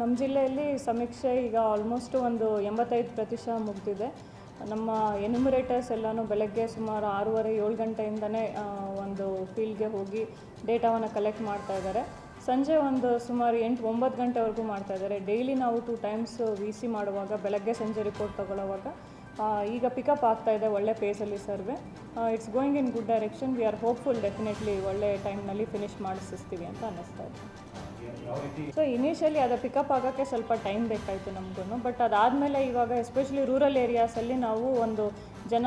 ನಮ್ಮ ಜಿಲ್ಲೆಯಲ್ಲಿ ಸಮೀಕ್ಷೆ ಈಗ ಆಲ್ಮೋಸ್ಟ್ ಒಂದು ಎಂಬತ್ತೈದು ಪ್ರತಿಶತ ಮುಗಿದಿದೆ. ನಮ್ಮ ಎನ್ಯುಮರೇಟರ್ಸ್ ಎಲ್ಲನೂ ಬೆಳಗ್ಗೆ ಸುಮಾರು ಆರೂವರೆ, ಏಳು ಗಂಟೆಯಿಂದನೇ ಒಂದು ಫೀಲ್ಡ್ಗೆ ಹೋಗಿ ಡೇಟಾವನ್ನು ಕಲೆಕ್ಟ್ ಮಾಡ್ತಾ ಇದ್ದಾರೆ. ಸಂಜೆ ಒಂದು ಸುಮಾರು ಎಂಟು, ಒಂಬತ್ತು ಗಂಟೆವರೆಗೂ ಮಾಡ್ತಾ ಇದ್ದಾರೆ. ಡೈಲಿ ನಾವು ಟೂ ಟೈಮ್ಸ್ ವಿ ಸಿ ಮಾಡುವಾಗ, ಬೆಳಗ್ಗೆ ಸಂಜೆ ರಿಪೋರ್ಟ್ ತಗೊಳ್ಳುವಾಗ ಈಗ ಪಿಕಪ್ ಆಗ್ತಾ ಇದೆ ಒಳ್ಳೆ ಪೇಸಲ್ಲಿ survey. It's going in good direction we are hopeful definitely ಒಳ್ಳೆ ಟೈಮ್ನಲ್ಲಿ ಫಿನಿಷ್ ಮಾಡಿಸ್ತೀವಿ ಅಂತ ಅನ್ನಿಸ್ತಾ ಇದೆ. ಸೊ ಇನಿಷಿಯಲಿ ಅದು ಪಿಕಪ್ ಆಗೋಕ್ಕೆ ಸ್ವಲ್ಪ ಟೈಮ್ ಬೇಕಾಯಿತು ನಮಗೂ ಬಟ್ ಅದಾದಮೇಲೆ ಇವಾಗ ಎಸ್ಪೆಷಲಿ ರೂರಲ್ ಏರಿಯಾಸಲ್ಲಿ ನಾವು ಒಂದು ಜನ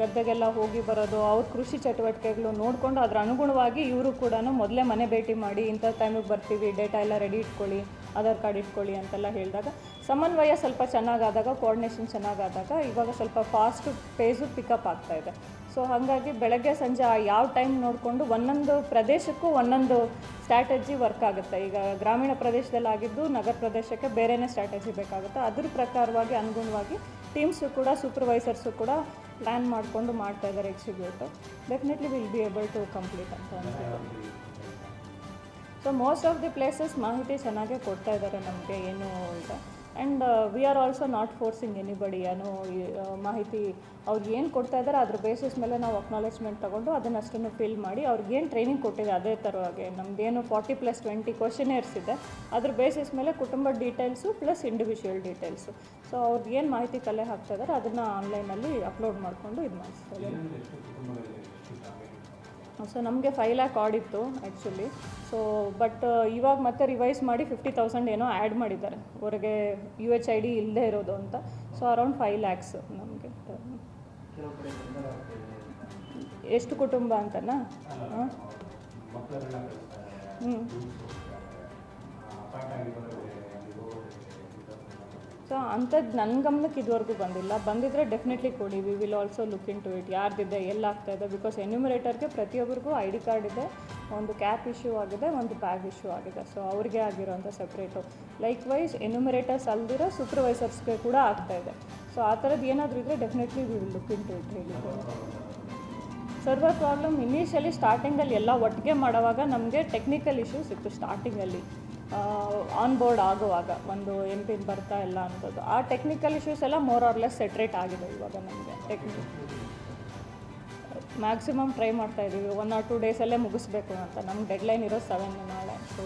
ಗದ್ದೆಗೆಲ್ಲ ಹೋಗಿ ಬರೋದು, ಅವ್ರ ಕೃಷಿ ಚಟುವಟಿಕೆಗಳು ನೋಡಿಕೊಂಡು ಅದರ ಅನುಗುಣವಾಗಿ ಇವರು ಕೂಡ ಮೊದಲೇ ಮನೆ ಭೇಟಿ ಮಾಡಿ ಇಂಥ ಟೈಮಿಗೆ ಬರ್ತೀವಿ ಡೇಟಾ ಎಲ್ಲ ರೆಡಿ ಇಟ್ಕೊಳ್ಳಿ, ಆಧಾರ್ ಕಾರ್ಡ್ ಇಟ್ಕೊಳ್ಳಿ ಅಂತೆಲ್ಲ ಹೇಳಿದಾಗ ಸಮನ್ವಯ ಸ್ವಲ್ಪ ಚೆನ್ನಾಗಾದಾಗ ಕೋಆರ್ಡಿನೇಷನ್ ಚೆನ್ನಾಗಾದಾಗ ಇವಾಗ ಸ್ವಲ್ಪ ಫಾಸ್ಟ್ ಪೇಸು ಪಿಕಪ್ ಆಗ್ತಾಯಿದೆ ಸೊ ಹಾಗಾಗಿ ಬೆಳಗ್ಗೆ ಸಂಜೆ ಯಾವ ಟೈಮ್ ನೋಡಿಕೊಂಡು ಒಂದೊಂದು ಪ್ರದೇಶಕ್ಕೂ ಒಂದೊಂದು ಸ್ಟ್ರಾಟಜಿ ವರ್ಕ್ ಆಗುತ್ತೆ. ಈಗ ಗ್ರಾಮೀಣ ಪ್ರದೇಶದಲ್ಲಿ ಆಗಿದ್ದು ನಗರ ಪ್ರದೇಶಕ್ಕೆ ಬೇರೆನೇ ಸ್ಟ್ರಾಟಜಿ ಬೇಕಾಗುತ್ತೆ. ಅದ್ರ ಪ್ರಕಾರವಾಗಿ ಅನುಗುಣವಾಗಿ ಟೀಮ್ಸು ಕೂಡ ಸೂಪರ್ವೈಸರ್ಸು ಕೂಡ ಪ್ಲ್ಯಾನ್ ಮಾಡಿಕೊಂಡು ಮಾಡ್ತಾ ಇದ್ದಾರೆ execute definitely will be able to complete ಅಂತ ಅನ್ಸುತ್ತೆ. So most of the places ಮಾಹಿತಿ ಚೆನ್ನಾಗೇ ಕೊಡ್ತಾ ಇದ್ದಾರೆ ನಮಗೆ, ಏನು ಇದೆ and we are also not forcing anybody ಏನೋ ಮಾಹಿತಿ ಅವ್ರಿಗೆ ಏನು ಕೊಡ್ತಾ ಇದ್ದಾರೆ ಅದ್ರ ಬೇಸಿಸ್ ಮೇಲೆ ನಾವು ಅಕ್ನಾಲೆಜ್ಮೆಂಟ್ ತೊಗೊಂಡು ಅದನ್ನಷ್ಟನ್ನು ಫಿಲ್ ಮಾಡಿ ಅವ್ರಿಗೆ ಏನು ಟ್ರೈನಿಂಗ್ ಕೊಟ್ಟಿದೆ ಅದೇ ಥರವಾಗಿ ನಮ್ಮದೇನು ಫಾರ್ಟಿ ಪ್ಲಸ್ ಟ್ವೆಂಟಿ ಕ್ವಶನೇರ್ಸ್ ಇದೆ. ಅದ್ರ ಬೇಸಿಸ್ ಮೇಲೆ ಕುಟುಂಬ details plus individual details so ಅವ್ರಿಗೆ ಏನು ಮಾಹಿತಿ ಕಲೆ ಹಾಕ್ತಾ ಇದ್ದಾರೆ ಅದನ್ನು ಆನ್ಲೈನಲ್ಲಿ ಅಪ್ಲೋಡ್ ಮಾಡಿಕೊಂಡು ಇದು ಮಾಡಿಸ್ತಾ ಇದ್ದಾರೆ ಸೊ ನಮಗೆ ಫೈವ್ ಲ್ಯಾಕ್ ಆಡಿತ್ತು ಆ್ಯಕ್ಚುಲಿ ಸೊ ಬಟ್ ಇವಾಗ ಮತ್ತೆ ರಿವೈಸ್ ಮಾಡಿ ಫಿಫ್ಟಿ ತೌಸಂಡ್ ಏನೋ ಆ್ಯಡ್ ಮಾಡಿದ್ದಾರೆ. ಹೊರಗೆ ಯು ಎಚ್ ಐ ಡಿ ಇಲ್ಲದೆ ಇರೋದು ಅಂತ. ಸೊ ಅರೌಂಡ್ ಫೈವ್ ಲ್ಯಾಕ್ಸ್ ನಮಗೆ. ಎಷ್ಟು ಕುಟುಂಬ ಅಂತನಾ? ಹ್ಞೂ ಸೊ ಅಂಥದ್ದು ನನ್ನ ಗಮನಕ್ಕೆ ಇದುವರೆಗೂ ಬಂದಿಲ್ಲ. ಬಂದಿದ್ದರೆ ಡೆಫಿನೆಟ್ಲಿ ಕೊಡಿ. We will also look into it ಯಾರ್ದಿದೆ ಎಲ್ಲ ಆಗ್ತಾ ಇದೆ? ಬಿಕಾಸ್ ಎನ್ಯುಮರೇಟರ್ಗೆ ಪ್ರತಿಯೊಬ್ಬರಿಗೂ ಐ ಡಿ ಕಾರ್ಡ್ ಇದೆ. ಒಂದು ಕ್ಯಾಪ್ ಇಶ್ಯೂ ಆಗಿದೆ, ಒಂದು ಬ್ಯಾಗ್ ಇಶ್ಯೂ ಆಗಿದೆ. ಸೊ ಅವ್ರಿಗೆ ಆಗಿರೋಂಥ ಸಪ್ರೇಟು ಲೈಕ್ ವೈಸ್ ಎನ್ಯುಮರೇಟರ್ಸ್ ಅಲ್ದಿರೋ ಸೂಪರ್ವೈಸರ್ಸ್ಗೆ ಕೂಡ ಆಗ್ತಾ ಇದೆ. ಸೊ ಆ ಥರದ್ದು ಏನಾದರೂ ಇದ್ದರೆ definitely we will look into it ಹೇಳಿ ಸರ್ವರ್ ಪ್ರಾಬ್ಲಮ್ ಇನಿಷಿಯಲಿ ಸ್ಟಾರ್ಟಿಂಗಲ್ಲಿ ಎಲ್ಲ ಒಟ್ಟಿಗೆ ಮಾಡುವಾಗ ನಮಗೆ ಟೆಕ್ನಿಕಲ್ ಇಶ್ಯೂಸ್ ಇತ್ತು ಸ್ಟಾರ್ಟಿಂಗಲ್ಲಿ ಆನ್ ಬೋರ್ಡ್ ಆಗುವಾಗ ಒಂದು ಎಂ ಪಿನ್ ಬರ್ತಾ ಇಲ್ಲ ಅನ್ನೋದು ಆ ಟೆಕ್ನಿಕಲ್ ಇಶ್ಯೂಸ್ ಎಲ್ಲ more or less set right ಆಗಿದೆ ಇವಾಗ ನಮಗೆ. ಟೆಕ್ನಿಕ್ ಮ್ಯಾಕ್ಸಿಮಮ್ ಟ್ರೈ ಮಾಡ್ತಾ ಇದ್ದೀವಿ ಒನ್ ಆರ್ ಟೂ ಡೇಸಲ್ಲೇ ಮುಗಿಸ್ಬೇಕು ಅಂತ. ನಮ್ಗೆ ಡೆಡ್ಲೈನ್ ಇರೋ ಸೆವೆನ್ ನಾಳೆ. ಸೊ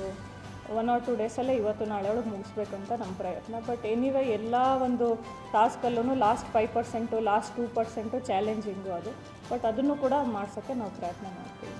ಒನ್ ಆರ್ ಟು ಡೇಸಲ್ಲೇ ಇವತ್ತು ನಾಳೆ ಒಳಗೆ ಮುಗಿಸ್ಬೇಕು ಅಂತ ನಮ್ಮ ಪ್ರಯತ್ನ. ಬಟ್ ಎನಿವೇ ಎಲ್ಲ ಒಂದು ಟಾಸ್ಕಲ್ಲೂ last five percent last two percent challenging ಅದು. ಬಟ್ ಅದನ್ನು ಕೂಡ ಮಾಡ್ಸೋಕ್ಕೆ ನಾವು ಪ್ರಯತ್ನ ಮಾಡ್ತೀವಿ.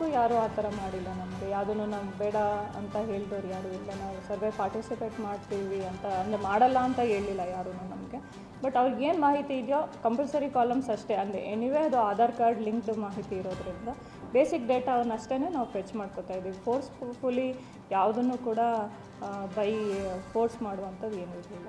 ಇದುವರೆಗೂ ಯಾರೂ ಆ ಥರ ಮಾಡಿಲ್ಲ ನಮಗೆ. ಯಾವುದನ್ನು ನಮ್ಗೆ ಬೇಡ ಅಂತ ಹೇಳಿದವ್ರು ಯಾರೂ ಇಲ್ಲ. ನಾವು ಸರ್ವೆ ಪಾರ್ಟಿಸಿಪೇಟ್ ಮಾಡ್ತೀವಿ ಅಂತ, ಅಂದರೆ ಮಾಡಲ್ಲ ಅಂತ ಹೇಳಿಲ್ಲ ಯಾರೂ ನಮಗೆ. ಬಟ್ ಅವ್ರಿಗೆ ಏನು ಮಾಹಿತಿ ಇದೆಯೋ, ಕಂಪಲ್ಸರಿ ಕಾಲಮ್ಸ್ ಅಷ್ಟೇ. ಅಂದರೆ ಎನಿವೇ ಅದು ಆಧಾರ್ ಕಾರ್ಡ್ ಲಿಂಕ್ಡ್ ಮಾಹಿತಿ ಇರೋದ್ರಿಂದ ಬೇಸಿಕ್ ಡೇಟಾವನ್ನು ಅಷ್ಟೇ ನಾವು ಫೆಚ್ ಮಾಡ್ಕೋತಾ ಇದ್ದೀವಿ. ಫೋರ್ಸ್ಫುಲಿ ಯಾವುದನ್ನು ಕೂಡ ಬೈ ಫೋರ್ಸ್ ಮಾಡುವಂಥದ್ದು ಏನೂ ಇರಲಿಲ್ಲ